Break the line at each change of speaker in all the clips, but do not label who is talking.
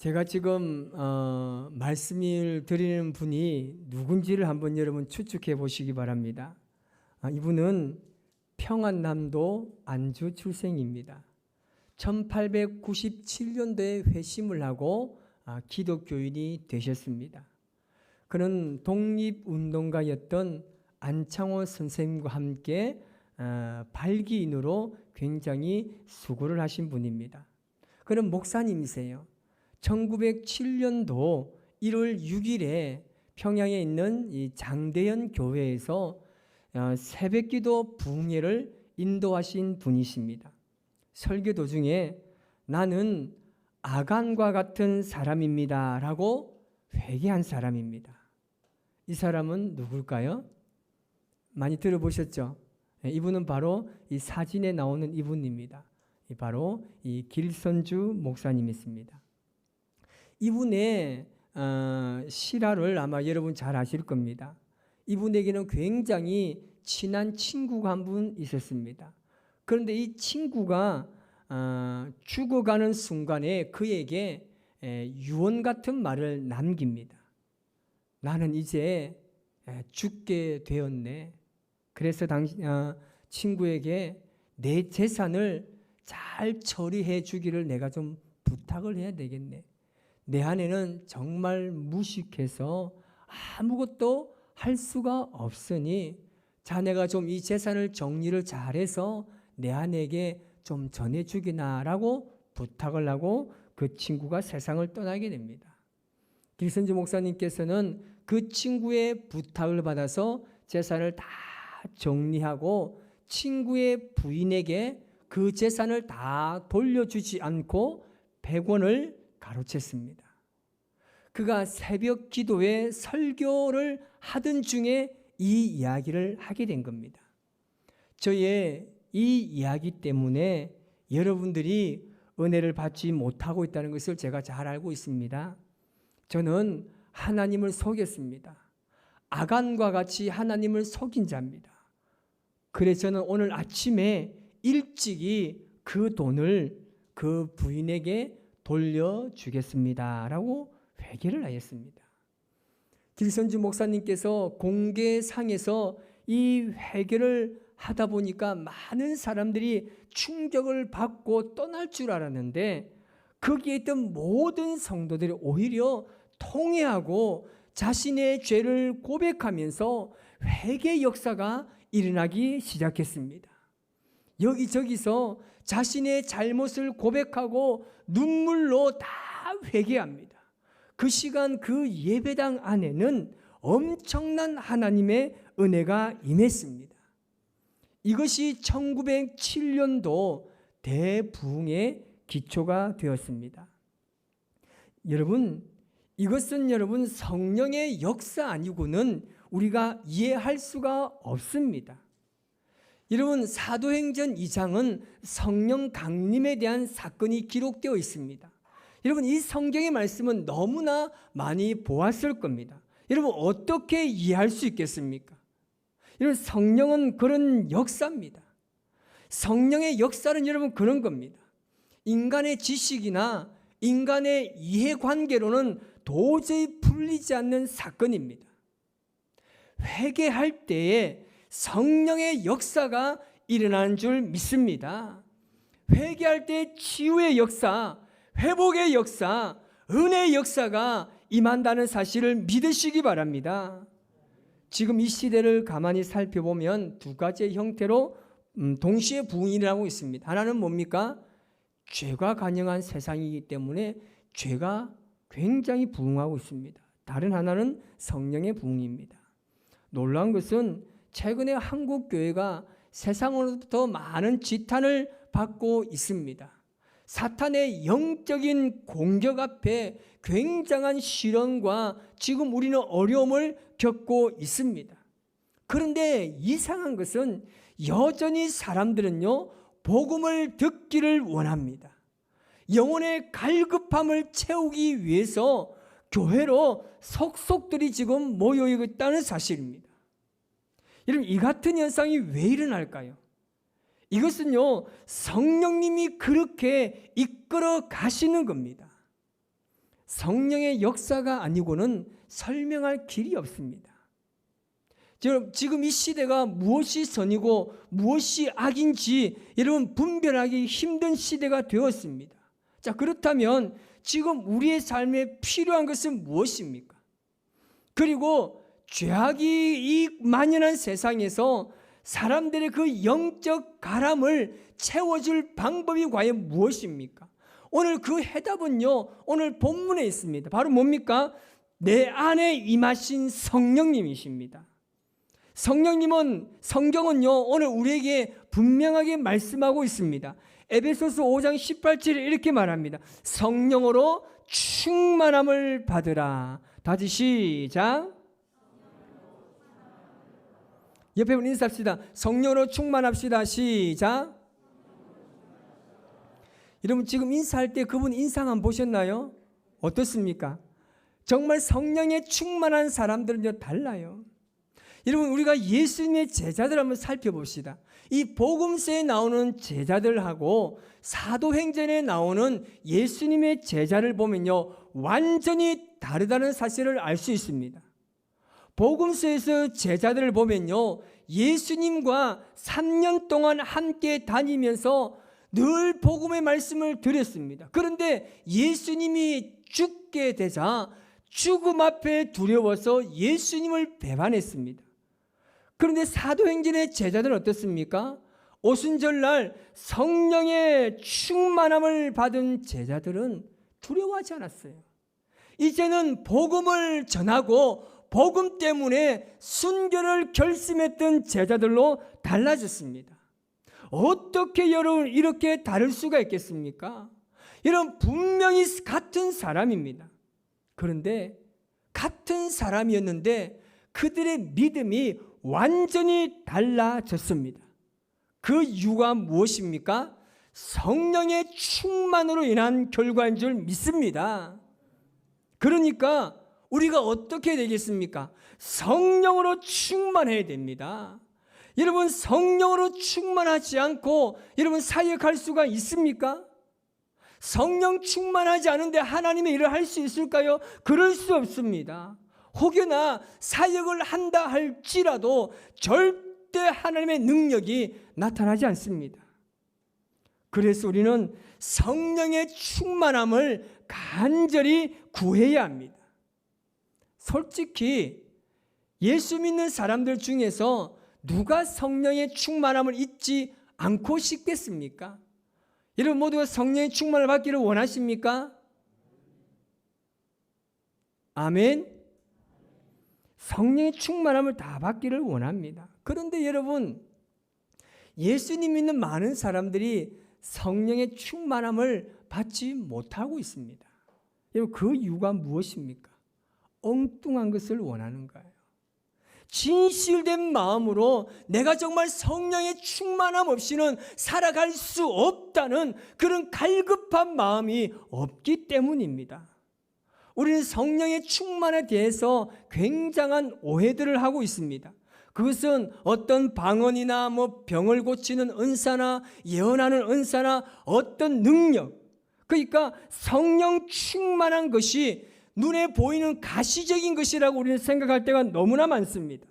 제가 지금 어, 말씀을 드리는 분이 누군지를 한번 여러분 추측해 보시기 바랍니다. 아, 이분은 평안남도 안주 출생입니다. 1897년도에 회심을 하고 아, 기독교인이 되셨습니다. 그는 독립운동가였던 안창호 선생님과 함께 아, 발기인으로 굉장히 수고를 하신 분입니다. 그는 목사님이세요. 1907년도 1월 6일에 평양에 있는 이 장대현 교회에서 어, 새벽기도 부흥회를 인도하신 분이십니다. 설교 도중에 나는 아간과 같은 사람입니다라고 회개한 사람입니다. 이 사람은 누굴까요? 많이 들어보셨죠? 네, 이분은 바로 이 사진에 나오는 이분입니다. 이 바로 이 길선주 목사님이십니다. 이분의 어, 실화를 아마 여러분 잘 아실 겁니다. 이분에게는 굉장히 친한 친구가 한 분 있었습니다. 그런데 이 친구가 어, 죽어가는 순간에 그에게 에, 유언 같은 말을 남깁니다. 나는 이제 에, 죽게 되었네. 그래서 당신 어, 친구에게 내 재산을 잘 처리해 주기를 내가 좀 부탁을 해야 되겠네. 내 안에는 정말 무식해서 아무것도 할 수가 없으니 자네가 좀 이 재산을 정리를 잘해서 내 아내에게 좀 전해주기나라고 부탁을 하고 그 친구가 세상을 떠나게 됩니다. 길선지 목사님께서는 그 친구의 부탁을 받아서 재산을 다 정리하고 친구의 부인에게 그 재산을 다 돌려주지 않고 100원을 가로챘습니다. 그가 새벽 기도에 설교를 하던 중에 이 이야기를 하게 된 겁니다. 저의 이 이야기 때문에 여러분들이 은혜를 받지 못하고 있다는 것을 제가 잘 알고 있습니다. 저는 하나님을 속였습니다. 아간과 같이 하나님을 속인 자입니다. 그래서 저는 오늘 아침에 일찍이 그 돈을 그 부인에게 돌려주겠습니다 라고 회개를 하였습니다. 길선주 목사님께서 공개상에서 이 회개를 하다 보니까 많은 사람들이 충격을 받고 떠날 줄 알았는데 거기에 있던 모든 성도들이 오히려 통회하고 자신의 죄를 고백하면서 회개 역사가 일어나기 시작했습니다. 여기저기서 자신의 잘못을 고백하고 눈물로 다 회개합니다. 그 시간 그 예배당 안에는 엄청난 하나님의 은혜가 임했습니다. 이것이 1907년도 대부흥의 기초가 되었습니다. 여러분, 이것은 여러분 성령의 역사 아니고는 우리가 이해할 수가 없습니다. 여러분 사도행전 2장은 성령 강림에 대한 사건이 기록되어 있습니다. 여러분 이 성경의 말씀은 너무나 많이 보았을 겁니다. 여러분 어떻게 이해할 수 있겠습니까? 여러분 성령은 그런 역사입니다. 성령의 역사는 여러분 그런 겁니다. 인간의 지식이나 인간의 이해관계로는 도저히 풀리지 않는 사건입니다. 회개할 때에 성령의 역사가 일어나는 줄 믿습니다. 회개할 때 치유의 역사, 회복의 역사, 은혜의 역사가 임한다는 사실을 믿으시기 바랍니다. 지금 이 시대를 가만히 살펴보면 두 가지의 형태로 음, 동시에 부흥이라고 있습니다. 하나는 뭡니까? 죄가 간영한 세상이기 때문에 죄가 굉장히 부흥하고 있습니다. 다른 하나는 성령의 부흥입니다. 놀라운 것은 최근에 한국 교회가 세상으로부터 많은 지탄을 받고 있습니다. 사탄의 영적인 공격 앞에 굉장한 시련과 지금 우리는 어려움을 겪고 있습니다. 그런데 이상한 것은 여전히 사람들은요, 복음을 듣기를 원합니다. 영혼의 갈급함을 채우기 위해서 교회로 속속들이 지금 모여 있다는 사실입니다. 여러분, 이 같은 현상이 왜 일어날까요? 이것은요, 성령님이 그렇게 이끌어 가시는 겁니다. 성령의 역사가 아니고는 설명할 길이 없습니다. 지금 이 시대가 무엇이 선이고 무엇이 악인지 여러분 분별하기 힘든 시대가 되었습니다. 자, 그렇다면 지금 우리의 삶에 필요한 것은 무엇입니까? 그리고 죄악이 이 만연한 세상에서 사람들의 그 영적 가람을 채워줄 방법이 과연 무엇입니까? 오늘 그 해답은요, 오늘 본문에 있습니다. 바로 뭡니까? 내 안에 임하신 성령님이십니다. 성령님은 성경은요 오늘 우리에게 분명하게 말씀하고 있습니다. 에베소서 5장 18절에 이렇게 말합니다. 성령으로 충만함을 받으라. 다시 시작. 옆에 분 인사합시다. 성령으로 충만합시다. 시작. 여러분 지금 인사할 때 그분 인상 안 보셨나요? 어떻습니까? 정말 성령에 충만한 사람들은요 달라요. 여러분 우리가 예수님의 제자들 한번 살펴봅시다. 이 복음서에 나오는 제자들하고 사도행전에 나오는 예수님의 제자를 보면요 완전히 다르다는 사실을 알 수 있습니다. 복음서에서 제자들을 보면요 예수님과 3년 동안 함께 다니면서 늘 복음의 말씀을 드렸습니다. 그런데 예수님이 죽게 되자 죽음 앞에 두려워서 예수님을 배반했습니다. 그런데 사도행전의 제자들은 어떻습니까? 오순절날 성령의 충만함을 받은 제자들은 두려워하지 않았어요. 이제는 복음을 전하고 복음 때문에 순교를 결심했던 제자들로 달라졌습니다. 어떻게 여러분 이렇게 다를 수가 있겠습니까? 여러분 분명히 같은 사람입니다. 그런데 같은 사람이었는데 그들의 믿음이 완전히 달라졌습니다. 그 이유가 무엇입니까? 성령의 충만으로 인한 결과인 줄 믿습니다. 그러니까 우리가 어떻게 되겠습니까? 성령으로 충만해야 됩니다. 여러분 성령으로 충만하지 않고 여러분 사역할 수가 있습니까? 성령 충만하지 않은데 하나님의 일을 할 수 있을까요? 그럴 수 없습니다. 혹여나 사역을 한다 할지라도 절대 하나님의 능력이 나타나지 않습니다. 그래서 우리는 성령의 충만함을 간절히 구해야 합니다. 솔직히 예수 믿는 사람들 중에서 누가 성령의 충만함을 잊지 않고 싶겠습니까? 여러분 모두가 성령의 충만을 받기를 원하십니까? 아멘. 성령의 충만함을 다 받기를 원합니다. 그런데 여러분 예수님 믿는 많은 사람들이 성령의 충만함을 받지 못하고 있습니다. 여러분 그 이유가 무엇입니까? 엉뚱한 것을 원하는 거예요. 진실된 마음으로 내가 정말 성령의 충만함 없이는 살아갈 수 없다는 그런 갈급한 마음이 없기 때문입니다. 우리는 성령의 충만에 대해서 굉장한 오해들을 하고 있습니다. 그것은 어떤 방언이나 뭐 병을 고치는 은사나 예언하는 은사나 어떤 능력 그러니까 성령 충만한 것이 눈에 보이는 가시적인 것이라고 우리는 생각할 때가 너무나 많습니다.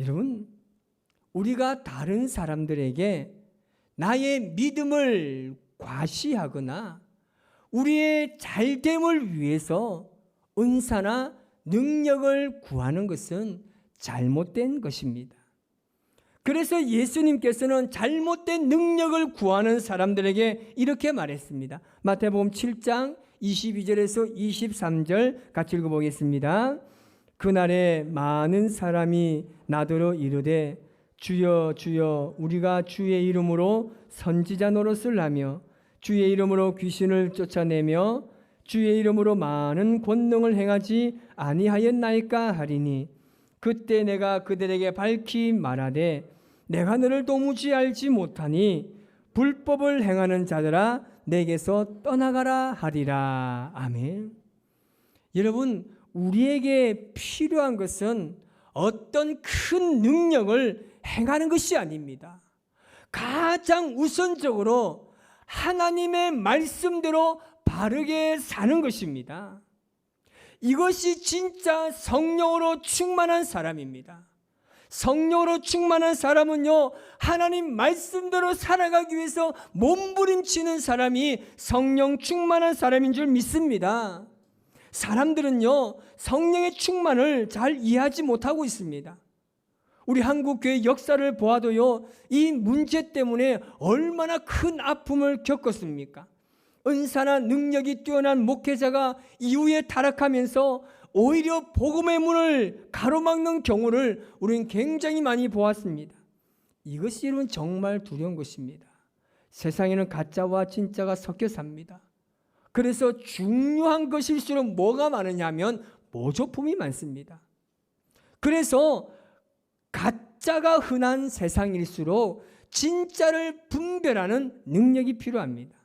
여러분, 우리가 다른 사람들에게 나의 믿음을 과시하거나 우리의 잘됨을 위해서 은사나 능력을 구하는 것은 잘못된 것입니다. 그래서 예수님께서는 잘못된 능력을 구하는 사람들에게 이렇게 말했습니다. 마태복음 7장 22절에서 23절 같이 읽어보겠습니다. 그날에 많은 사람이 나더러 이르되 주여 주여 우리가 주의 이름으로 선지자 노릇을 하며 주의 이름으로 귀신을 쫓아내며 주의 이름으로 많은 권능을 행하지 아니하였나이까 하리니 그때 내가 그들에게 밝히 말하되 내가 너를 도무지 알지 못하니 불법을 행하는 자들아 내게서 떠나가라 하리라 아멘. 여러분 우리에게 필요한 것은 어떤 큰 능력을 행하는 것이 아닙니다. 가장 우선적으로 하나님의 말씀대로 바르게 사는 것입니다. 이것이 진짜 성령으로 충만한 사람입니다. 성령으로 충만한 사람은요, 하나님 말씀대로 살아가기 위해서 몸부림치는 사람이 성령 충만한 사람인 줄 믿습니다. 사람들은요, 성령의 충만을 잘 이해하지 못하고 있습니다. 우리 한국 교회 역사를 보아도요, 이 문제 때문에 얼마나 큰 아픔을 겪었습니까? 은사나 능력이 뛰어난 목회자가 이후에 타락하면서 오히려 복음의 문을 가로막는 경우를 우리는 굉장히 많이 보았습니다. 이것이 여러분 정말 두려운 것입니다. 세상에는 가짜와 진짜가 섞여 삽니다. 그래서 중요한 것일수록 뭐가 많으냐면 모조품이 많습니다. 그래서 가짜가 흔한 세상일수록 진짜를 분별하는 능력이 필요합니다.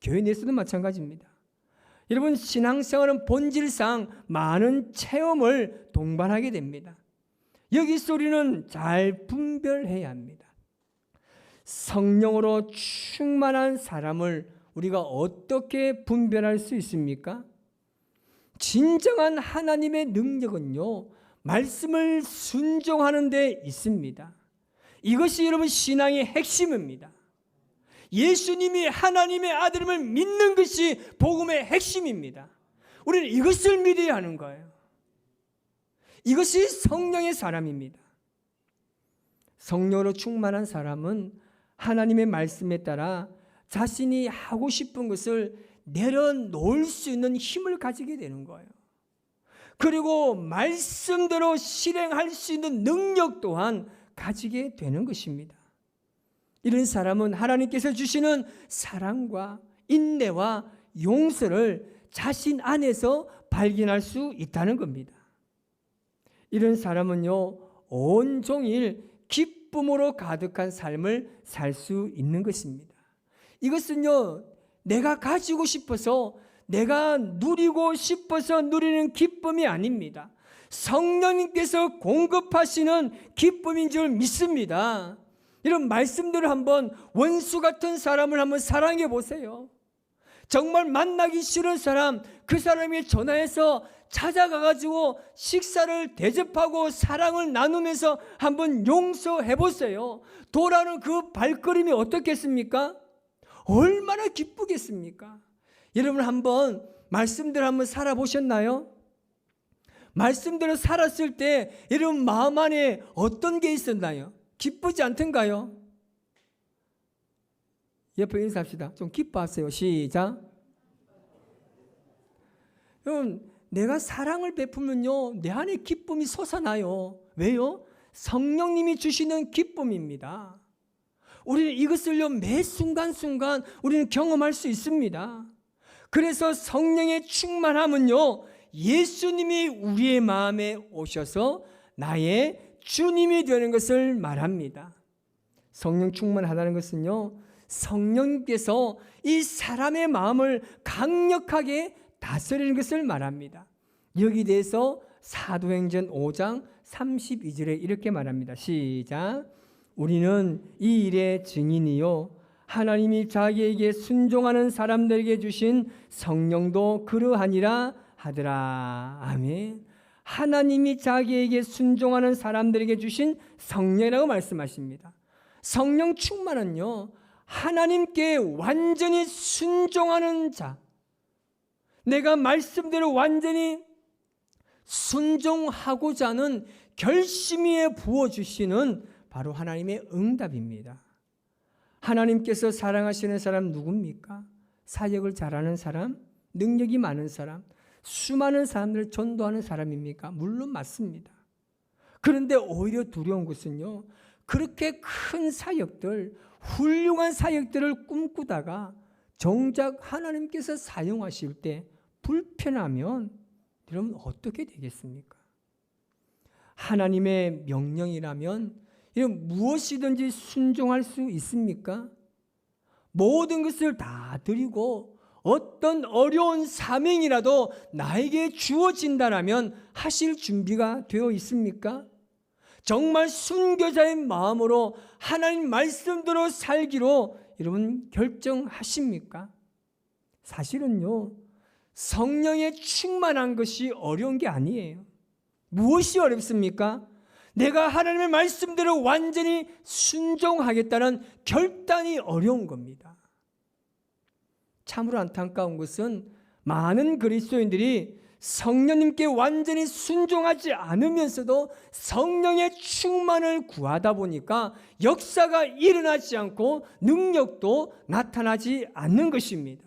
교회 내에서도 마찬가지입니다. 여러분 신앙생활은 본질상 많은 체험을 동반하게 됩니다. 여기서 우리는 잘 분별해야 합니다. 성령으로 충만한 사람을 우리가 어떻게 분별할 수 있습니까? 진정한 하나님의 능력은요, 말씀을 순종하는 데 있습니다. 이것이 여러분 신앙의 핵심입니다. 예수님이 하나님의 아들임을 믿는 것이 복음의 핵심입니다. 우리는 이것을 믿어야 하는 거예요. 이것이 성령의 사람입니다. 성령으로 충만한 사람은 하나님의 말씀에 따라 자신이 하고 싶은 것을 내려놓을 수 있는 힘을 가지게 되는 거예요. 그리고 말씀대로 실행할 수 있는 능력 또한 가지게 되는 것입니다. 이런 사람은 하나님께서 주시는 사랑과 인내와 용서를 자신 안에서 발견할 수 있다는 겁니다. 이런 사람은요, 온종일 기쁨으로 가득한 삶을 살 수 있는 것입니다. 이것은요, 내가 가지고 싶어서 내가 누리고 싶어서 누리는 기쁨이 아닙니다. 성령님께서 공급하시는 기쁨인 줄 믿습니다. 이런 말씀들을 한번 원수 같은 사람을 한번 사랑해 보세요. 정말 만나기 싫은 사람, 그 사람이 전화해서 찾아가 가지고 식사를 대접하고 사랑을 나누면서 한번 용서해 보세요. 돌아오는 그 발걸음이 어떻겠습니까? 얼마나 기쁘겠습니까? 여러분 한번 말씀대로 한번 살아보셨나요? 말씀대로 살았을 때 여러분 마음 안에 어떤 게 있었나요? 기쁘지 않던가요? 옆에 인사합시다. 좀 기뻐하세요. 시작. 여러분, 내가 사랑을 베풀면요, 내 안에 기쁨이 솟아나요. 왜요? 성령님이 주시는 기쁨입니다. 우리는 이것을요, 매 순간순간 우리는 경험할 수 있습니다. 그래서 성령의 충만함은요, 예수님이 우리의 마음에 오셔서 나의 주님이 되는 것을 말합니다. 성령 충만하다는 것은요, 성령께서 이 사람의 마음을 강력하게 다스리는 것을 말합니다. 여기 대해서 사도행전 5장 32절에 이렇게 말합니다. 시작. 우리는 이 일의 증인이요. 하나님이 자기에게 순종하는 사람들에게 주신 성령도 그러하니라 하더라. 아멘. 하나님이 자기에게 순종하는 사람들에게 주신 성령이라고 말씀하십니다. 성령 충만은요, 하나님께 완전히 순종하는 자, 내가 말씀대로 완전히 순종하고자 하는 결심에 부어주시는 바로 하나님의 응답입니다. 하나님께서 사랑하시는 사람 누굽니까? 사역을 잘하는 사람, 능력이 많은 사람, 수많은 사람들을 전도하는 사람입니까? 물론 맞습니다. 그런데 오히려 두려운 것은요, 그렇게 큰 사역들, 훌륭한 사역들을 꿈꾸다가 정작 하나님께서 사용하실 때 불편하면 여러분 어떻게 되겠습니까? 하나님의 명령이라면 이런 무엇이든지 순종할 수 있습니까? 모든 것을 다 드리고 어떤 어려운 사명이라도 나에게 주어진다라면 하실 준비가 되어 있습니까? 정말 순교자의 마음으로 하나님 말씀대로 살기로 여러분 결정하십니까? 사실은요, 성령에 충만한 것이 어려운 게 아니에요. 무엇이 어렵습니까? 내가 하나님의 말씀대로 완전히 순종하겠다는 결단이 어려운 겁니다. 참으로 안타까운 것은 많은 그리스도인들이 성령님께 완전히 순종하지 않으면서도 성령의 충만을 구하다 보니까 역사가 일어나지 않고 능력도 나타나지 않는 것입니다.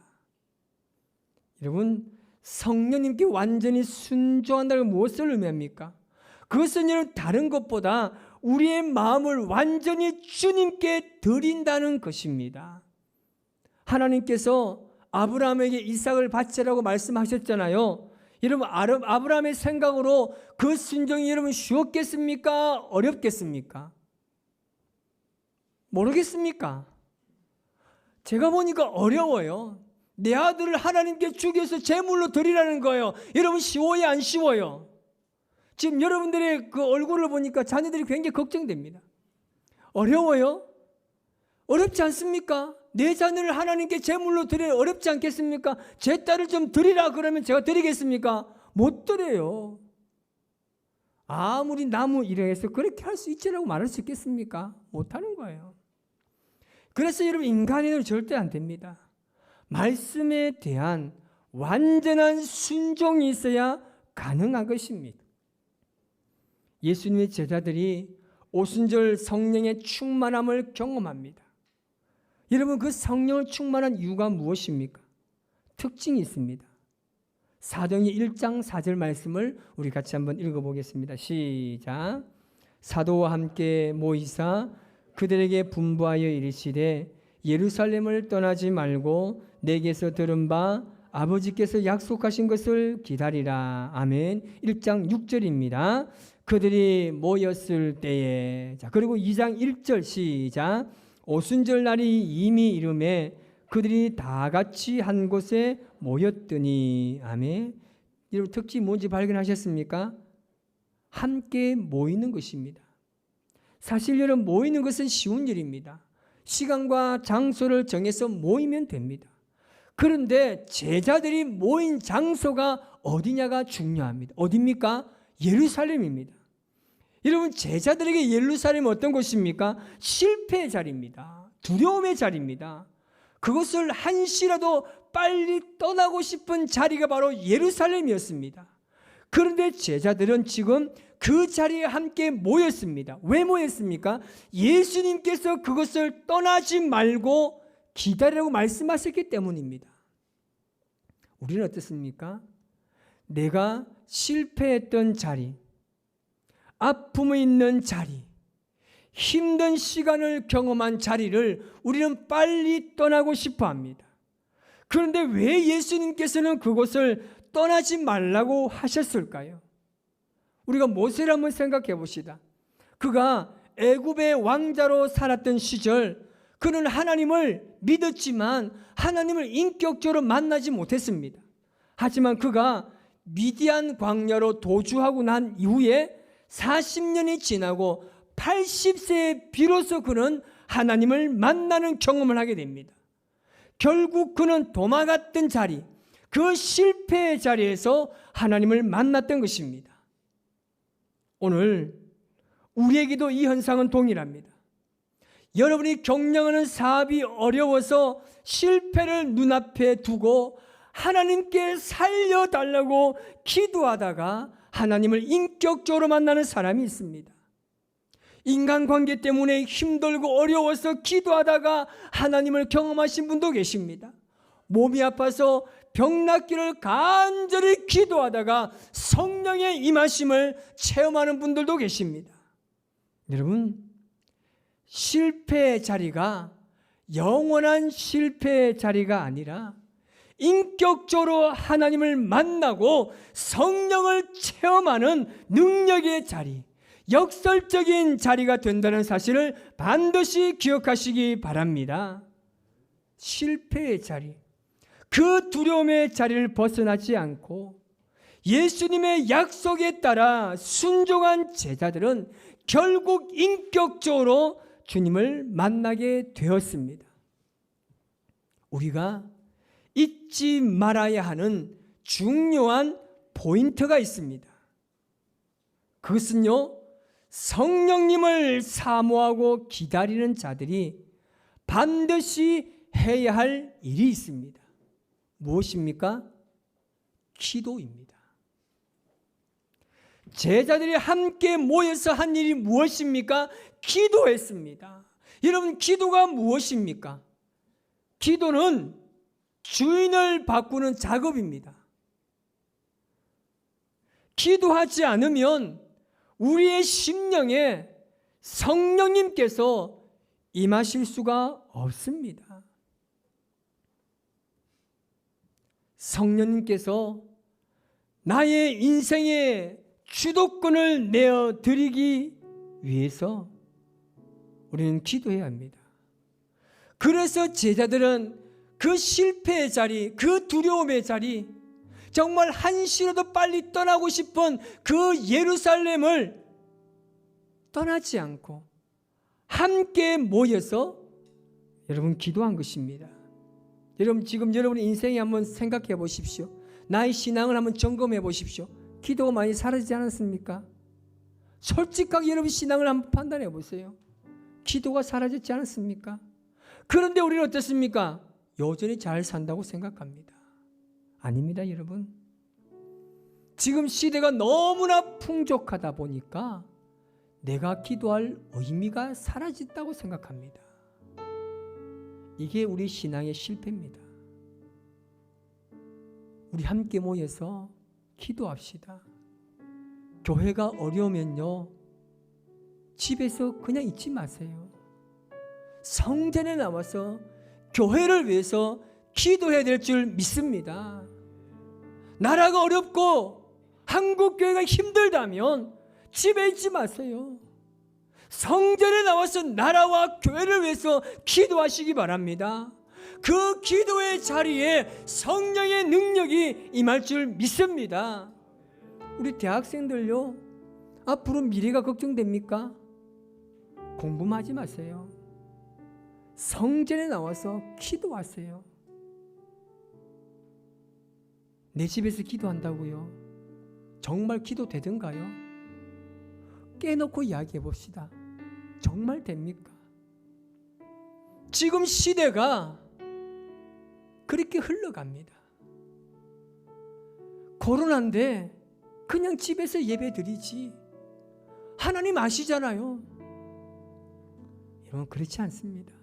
여러분, 성령님께 완전히 순종한다는 건 무엇을 의미합니까? 그것은 여러분 다른 것보다 우리의 마음을 완전히 주님께 드린다는 것입니다. 하나님께서 아브라함에게 이삭을 바치라고 말씀하셨잖아요. 여러분 아브라함의 생각으로 그 순종이 여러분 쉬웠겠습니까? 어렵겠습니까? 모르겠습니까? 제가 보니까 어려워요. 내 아들을 하나님께 주기위해서 제물로 드리라는 거예요. 여러분 쉬워요, 안 쉬워요? 지금 여러분들의 그 얼굴을 보니까 자녀들이 굉장히 걱정됩니다. 어려워요? 어렵지 않습니까? 내 자녀를 하나님께 제물로 드려 어렵지 않겠습니까? 제 딸을 좀 드리라 그러면 제가 드리겠습니까? 못 드려요. 아무리 나무 일해서 그렇게 할 수 있지라고 말할 수 있겠습니까? 못 하는 거예요. 그래서 여러분 인간에는 절대 안 됩니다. 말씀에 대한 완전한 순종이 있어야 가능한 것입니다. 예수님의 제자들이 오순절 성령의 충만함을 경험합니다. 여러분 그 성령을 충만한 이유가 무엇입니까? 특징이 있습니다. 사도행전 1장 4절 말씀을 우리 같이 한번 읽어보겠습니다. 시작. 사도와 함께 모이사 그들에게 분부하여 이르시되 예루살렘을 떠나지 말고 내게서 들은 바 아버지께서 약속하신 것을 기다리라. 아멘. 1장 6절입니다. 그들이 모였을 때에 자 그리고 2장 1절 시작 오순절 날이 이미 이름에 그들이 다 같이 한 곳에 모였더니 아멘 여러분 특징 뭔지 발견하셨습니까? 함께 모이는 것입니다. 사실 여러분 모이는 것은 쉬운 일입니다. 시간과 장소를 정해서 모이면 됩니다. 그런데 제자들이 모인 장소가 어디냐가 중요합니다. 어디입니까? 예루살렘입니다. 여러분 제자들에게 예루살렘은 어떤 곳입니까? 실패의 자리입니다. 두려움의 자리입니다. 그것을 한시라도 빨리 떠나고 싶은 자리가 바로 예루살렘이었습니다. 그런데 제자들은 지금 그 자리에 함께 모였습니다. 왜 모였습니까? 예수님께서 그것을 떠나지 말고 기다리라고 말씀하셨기 때문입니다. 우리는 어떻습니까? 내가 실패했던 자리, 아픔이 있는 자리, 힘든 시간을 경험한 자리를 우리는 빨리 떠나고 싶어 합니다. 그런데 왜 예수님께서는 그곳을 떠나지 말라고 하셨을까요? 우리가 모세를 한번 생각해 봅시다. 그가 애굽의 왕자로 살았던 시절 그는 하나님을 믿었지만 하나님을 인격적으로 만나지 못했습니다. 하지만 그가 미디안 광야로 도주하고 난 이후에 40년이 지나고 80세에 비로소 그는 하나님을 만나는 경험을 하게 됩니다. 결국 그는 도망갔던 자리, 그 실패의 자리에서 하나님을 만났던 것입니다. 오늘 우리에게도 이 현상은 동일합니다. 여러분이 경영하는 사업이 어려워서 실패를 눈앞에 두고 하나님께 살려달라고 기도하다가 하나님을 인격적으로 만나는 사람이 있습니다. 인간관계 때문에 힘들고 어려워서 기도하다가 하나님을 경험하신 분도 계십니다. 몸이 아파서 병낫기를 간절히 기도하다가 성령의 임하심을 체험하는 분들도 계십니다. 여러분, 실패의 자리가 영원한 실패의 자리가 아니라 인격적으로 하나님을 만나고 성령을 체험하는 능력의 자리, 역설적인 자리가 된다는 사실을 반드시 기억하시기 바랍니다. 실패의 자리, 그 두려움의 자리를 벗어나지 않고 예수님의 약속에 따라 순종한 제자들은 결국 인격적으로 주님을 만나게 되었습니다. 우리가 잊지 말아야 하는 중요한 포인트가 있습니다. 그것은요, 성령님을 사모하고 기다리는 자들이 반드시 해야 할 일이 있습니다. 무엇입니까? 기도입니다. 제자들이 함께 모여서 한 일이 무엇입니까? 기도했습니다. 여러분, 기도가 무엇입니까? 기도는 주인을 바꾸는 작업입니다. 기도하지 않으면 우리의 심령에 성령님께서 임하실 수가 없습니다. 성령님께서 나의 인생의 주도권을 내어 드리기 위해서 우리는 기도해야 합니다. 그래서 제자들은 그 실패의 자리, 그 두려움의 자리, 정말 한시라도 빨리 떠나고 싶은 그 예루살렘을 떠나지 않고 함께 모여서 여러분 기도한 것입니다. 여러분 지금 여러분의 인생에 한번 생각해 보십시오. 나의 신앙을 한번 점검해 보십시오. 기도가 많이 사라지지 않았습니까? 솔직하게 여러분 신앙을 한번 판단해 보세요. 기도가 사라졌지 않았습니까? 그런데 우리는 어떻습니까? 여전히 잘 산다고 생각합니다. 아닙니다, 여러분. 지금 시대가 너무나 풍족하다 보니까 내가 기도할 의미가 사라졌다고 생각합니다. 이게 우리 신앙의 실패입니다. 우리 함께 모여서 기도합시다. 교회가 어려우면요. 집에서 그냥 있지 마세요. 성전에 나와서 교회를 위해서 기도해야 될 줄 믿습니다. 나라가 어렵고 한국 교회가 힘들다면 집에 있지 마세요. 성전에 나와서 나라와 교회를 위해서 기도하시기 바랍니다. 그 기도의 자리에 성령의 능력이 임할 줄 믿습니다. 우리 대학생들요. 앞으로 미래가 걱정됩니까? 공부만 하지 마세요. 성전에 나와서 기도하세요. 내 집에서 기도한다고요? 정말 기도 되던가요? 깨놓고 이야기해 봅시다. 정말 됩니까? 지금 시대가 그렇게 흘러갑니다. 코로나인데 그냥 집에서 예배 드리지. 하나님 아시잖아요. 여러분, 그렇지 않습니다.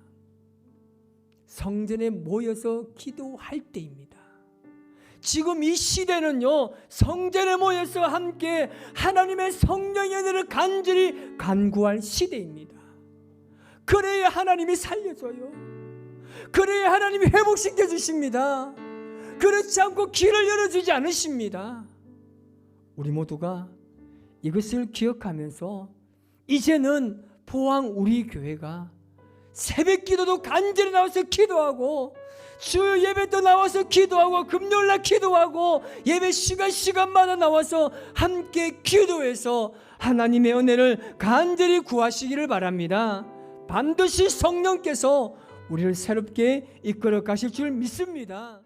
성전에 모여서 기도할 때입니다. 지금 이 시대는요, 성전에 모여서 함께 하나님의 성령의 은혜를 간절히 간구할 시대입니다. 그래야 하나님이 살려줘요. 그래야 하나님이 회복시켜 주십니다. 그렇지 않고 길을 열어주지 않으십니다. 우리 모두가 이것을 기억하면서 이제는 포항 우리 교회가 새벽 기도도 간절히 나와서 기도하고 주요 예배 도 나와서 기도하고 금요일날 기도하고 예배 시간 시간마다 나와서 함께 기도해서 하나님의 은혜를 간절히 구하시기를 바랍니다. 반드시 성령께서 우리를 새롭게 이끌어 가실 줄 믿습니다.